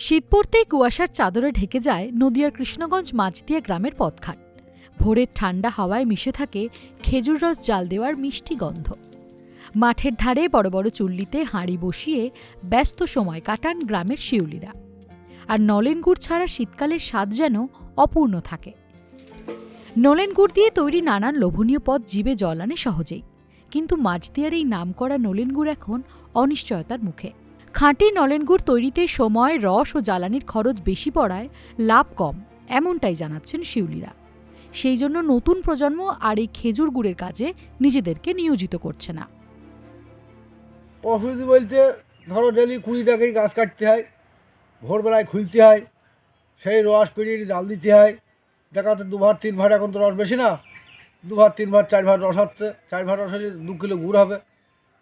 শীত পড়তেই কুয়াশার চাদরে ঢেকে যায় নদিয়ার কৃষ্ণগঞ্জ মাছদিয়া গ্রামের পথঘাট। ভোরের ঠান্ডা হাওয়ায় মিশে থাকে খেজুর রস জাল দেওয়ার মিষ্টি গন্ধ। মাঠের ধারে বড় বড় চুল্লিতে হাঁড়ি বসিয়ে ব্যস্ত সময় কাটান গ্রামের শিউলিরা। আর নলেন গুড় ছাড়া শীতকালের স্বাদ যেন অপূর্ণ থাকে। নলেন গুড় দিয়ে তৈরি নানান লোভনীয় পদ জীবে জল আনে সহজেই। কিন্তু মাছদিয়ার এই নামকরা নলেন গুড় এখন অনিশ্চয়তার মুখে। খাঁটি নলেন গুড় তৈরিতে সময়, রস ও জ্বালানির খরচ বেশি পড়ায় লাভ কম, এমনটাই জানাচ্ছেন শিউলিরা। সেই জন্য নতুন প্রজন্ম আর এই খেজুর গুড়ের কাজে নিজেদেরকে নিয়োজিত করছে না। অসুবিধা বলতে ধরো ডেলি কুড়ি টাকারই গাছ কাটতে হয়, ভোরবেলায় খুলতে হয়, সেই রস পেরিয়ে জাল দিতে হয়, দেখা যাচ্ছে দু ভাত তিন ভাত এখন তো রস বেশি না, দুভার তিন ভাত চার ভাত রস হচ্ছে চার ভাত রস হলে দু কিলো গুড় হবে।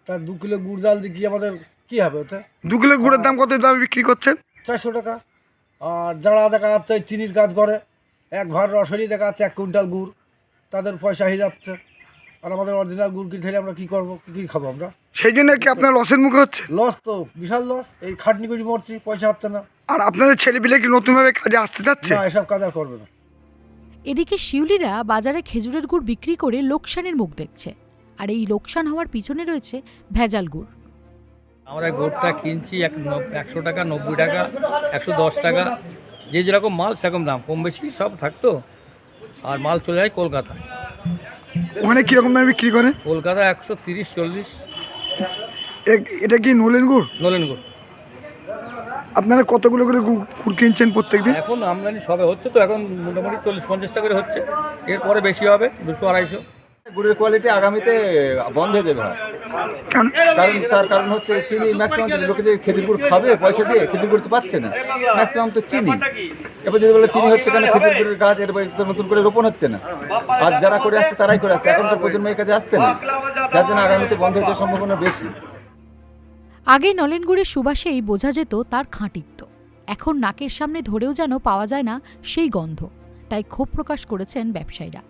তা দু কিলো গুড় জাল দিয়ে কি আমাদের কী হবে ওতে? দু কিলো গুড়ের দাম কত দামে বিক্রি করছেন? চারশো টাকা। আর যারা দেখা যাচ্ছে চিনির কাজ করে এক ভাত রস হলেই দেখা যাচ্ছে এক কুইন্টাল গুড় তাদের পয়সা হয়ে যাচ্ছে। আর আমাদের অরিজিনাল গুড় কিনতে হলে আমরা কী করব কী কী খাব আমরা? সেই জন্য কি আপনার লসের মুখে হচ্ছে? লস তো বিশাল লস এই খাটনি করে মরছি পয়সা হচ্ছে না। আর আপনাদের ছেলেপিলে কি নতুনভাবে কাজে আসতে চাচ্ছে? না এসব কাজ আর করবে না। এদিকে শিউলিরা বাজারে খেজুরের গুড় বিক্রি করে লোকসানের মুখ দেখছে। আর এই লোকসান হওয়ার পিছনে রয়েছে ভেজাল গুড়। আমরা গুড়টা কিনছি এক একশো টাকা নব্বই টাকা একশো দশ টাকা। যে যেরকম মাল সেরকম দাম। কম বেশি সব থাকতো। আর মাল চলে যায় কলকাতায় ওখানে কীরকম দামে বিক্রি করে? কলকাতা একশো তিরিশ চল্লিশ। এ- এটা কি নলেন গুড়? নলেন গুড়। আপনারা কতগুলো করে গু- গুড় কিনছেন প্রত্যেক দিন এখন আমদানি সবে হচ্ছে তো এখন মোটামুটি চল্লিশ পঞ্চাশটা করে হচ্ছে। এরপরে বেশি হবে দুশো আড়াইশো। গুড়ের কোয়ালিটি আগামীতে বন্ধ হয়ে। যাবে কারণ তার কারণ হচ্ছে চিনি ম্যাক্সিমাম লোকে যে খেজুর গুড় খাবে পয়সা দিয়ে খেজুর গুড় তো পাচ্ছে না। ম্যাক্সিমাম তো চিনি। এবার যদি বলে চিনি হচ্ছে কেন খেজুর গুড়ের গাছ এর নতুন করে রোপণ হচ্ছে না। আর যারা করে আসছে তারাই করে আসছে। এখনকার প্রজন্ম এই কাজে আসছে না। যার জন্য আগামীতে বন্ধ হয়ে যাওয়ার সম্ভাবনা বেশি। আগে নলেন গুড়ের সুবাসেই বোঝা যেত তার খাঁটিত্ব। এখন নাকের সামনে ধরেও যেন পাওয়া যায় না সেই গন্ধ। তাই ক্ষোভ প্রকাশ করেছেন ব্যবসায়ীরা।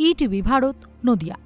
ইটিভি ভারত নদিয়া।